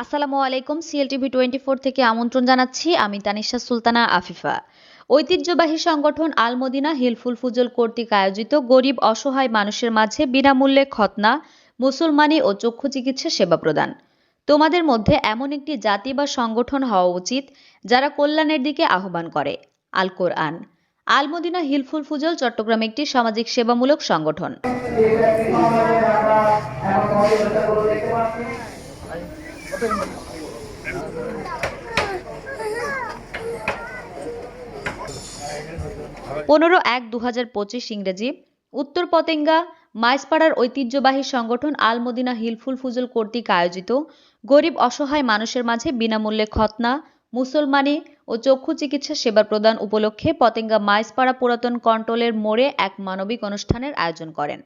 আসসালামু আলাইকুম CLTV twenty four থেকে আমন্ত্রণ জানাচ্ছি। আমি তানিশা সুলতানা আফিফা। ঐতিহ্যবাহী সংগঠন আলমদিনা হিলফুল ফুজল কর্তৃক আয়োজিত গরিব অসহায় মানুষের মাঝে বিনামূল্যে খতনা মুসলমানি ও চক্ষু চিকিৎসা সেবা প্রদান। তোমাদের মধ্যে এমন একটি জাতি বা সংগঠন হওয়া উচিত যারা কল্যাণের দিকে আহ্বান করে। আল কোরআন আলমদিনা হিলফুল ফুজল, চট্টগ্রাম একটি সামাজিক সেবামূলক সংগঠন। পনেরো এক দু হাজার পঁচিশ ইংরেজি, উত্তর পতেঙ্গা মাইসপাড়ার ঐতিহ্যবাহী সংগঠন আলমদিনা হিলফুল ফুজল কর্তৃক আয়োজিত গরিব অসহায় মানুষের মাঝে বিনামূল্যে খতনা মুসলমানি ও চক্ষু চিকিৎসা সেবা প্রদান উপলক্ষে পতেঙ্গা মাইসপাড়া পুরাতন কন্ট্রোলের মোড়ে এক মানবিক অনুষ্ঠানের আয়োজন করেন।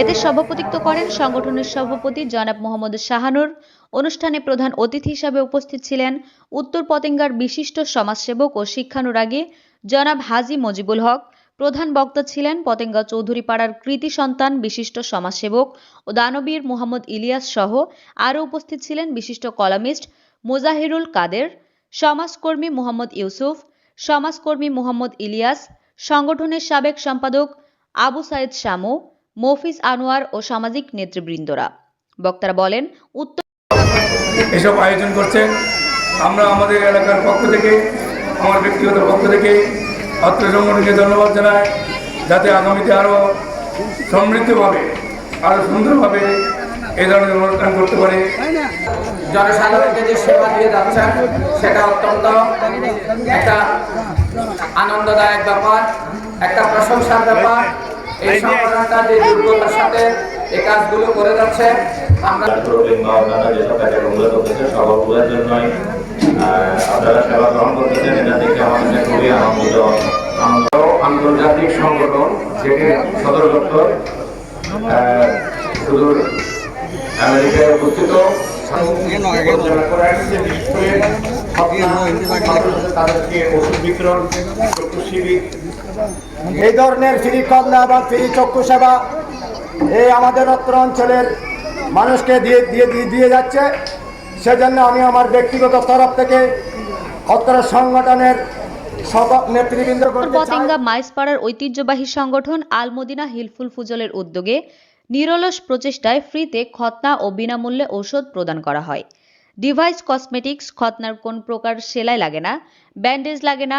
এতে সভাপতিত্ব করেন সংগঠনের সভাপতি জনাব মোহাম্মদ শাহানুর। অনুষ্ঠানে প্রধান অতিথি হিসাবে উপস্থিত ছিলেন উত্তর পতেঙ্গার বিশিষ্ট সমাজসেবক ও শিক্ষানুরাগী জনাব হাজি মজিবুল হক, প্রধান বক্তা ছিলেন পতেঙ্গা চৌধুরী পাড়ার কৃতি সন্তান, বিশিষ্ট সমাজসেবক ও দানবীর মোহাম্মদ ইলিয়াস সহ আরও উপস্থিত ছিলেন বিশিষ্ট কলামিস্ট মুজাহিরুল কাদের, সমাজকর্মী মোহাম্মদ ইউসুফ, সমাজকর্মী মোহাম্মদ ইলিয়াস, সংগঠনের সাবেক সম্পাদক আবু সাইদ শামু, মফিজ আনোয়ার ও সামাজিক নেতৃবৃন্দরা। বক্তারা বলেন, উত্তর এসব আয়োজন করছেন। আমরা আমাদের এলাকার পক্ষ থেকে আমার ব্যক্তিগত পক্ষ থেকে অত্র সংগঠনকে ধন্যবাদ জানাই যাতে আগামীতে আরও সমৃদ্ধভাবে আরও সুন্দরভাবে এই ধরনের অনুষ্ঠান করতে পারে। জনসাধারণকে যে সেবা দিয়ে যাচ্ছেন সেটা অত্যন্ত একটা আনন্দদায়ক ব্যাপার একটা প্রশংসার ব্যাপার। এই সংগঠনটা যে দুর্গতার সাথে এই কাজগুলো করে যাচ্ছে আমরা যেসব আপনারা সেবা গ্রহণ করতেছেন, এটা দেখে কাছে খুবই আনন্দিত। আনন্দ আন্তর্জাতিক সংগঠন সদর দপ্তর সুদূর আমেরিকায় অবস্থিত এই ধরনের ফ্রি কন্যা বা ফ্রি চক্ষু সেবা। এই আমাদের অত্র অঞ্চলের মানুষকে দিয়ে দিয়ে দিয়ে যাচ্ছে। সেজন্য আমি আমার ব্যক্তিগত তরফ থেকে অত্র সংগঠনের পতেঙ্গা মাইসপাড়ার ঐতিহ্যবাহী সংগঠন আলমদিনা হিলফুল ফুজলের উদ্যোগে নিরলস প্রচেষ্টায় ফ্রিতে খতনা ও বিনামূল্যে ঔষধ প্রদান করা হয়। ডিভাইস কসমেটিক্স খতনার কোন প্রকার সেলাই লাগে না ব্যান্ডেজ লাগে না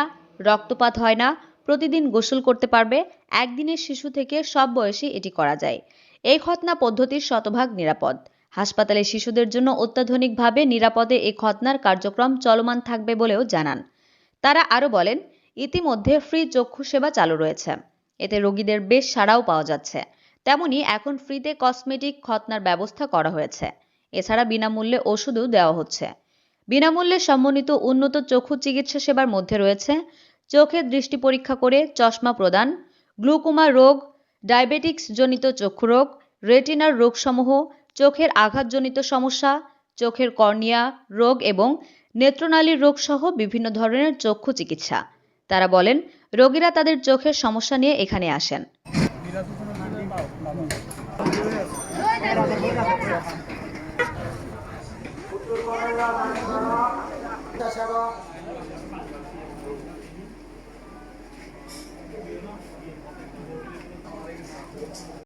রক্তপাত হয় না প্রতিদিন গোসল করতে পারবে একদিনের শিশু থেকে সব বয়সে এটি করা যায়। এই খতনা পদ্ধতির শতভাগ নিরাপদ। হাসপাতালে শিশুদের জন্য অত্যাধুনিকভাবে নিরাপদে এই খতনার কার্যক্রম চলমান থাকবে বলেও জানান। তারা আরও বলেন, ইতিমধ্যে ফ্রি চক্ষু সেবা চালু রয়েছে। এতে রোগীদের বেশ সাড়াও পাওয়া যাচ্ছে। তেমনি এখন ফ্রিতে কসমেটিক খতনার ব্যবস্থা করা হয়েছে। এছাড়া বিনামূল্যে ওষুধও দেওয়া হচ্ছে। বিনামূল্যে সমন্বিত উন্নত চক্ষু চিকিৎসা সেবার মধ্যে রয়েছে চোখের দৃষ্টি পরীক্ষা করে চশমা প্রদান, গ্লুকোমা রোগ ডায়াবেটিক্স জনিত চক্ষু রোগ, রেটিনার রোগসমূহ চোখের আঘাতজনিত সমস্যা, চোখের কর্নিয়া, রোগ এবং নেত্রনালীর রোগ সহ বিভিন্ন ধরনের চক্ষু চিকিৎসা। তারা বলেন, রোগীরা তাদের চোখের সমস্যা নিয়ে এখানে আসেন।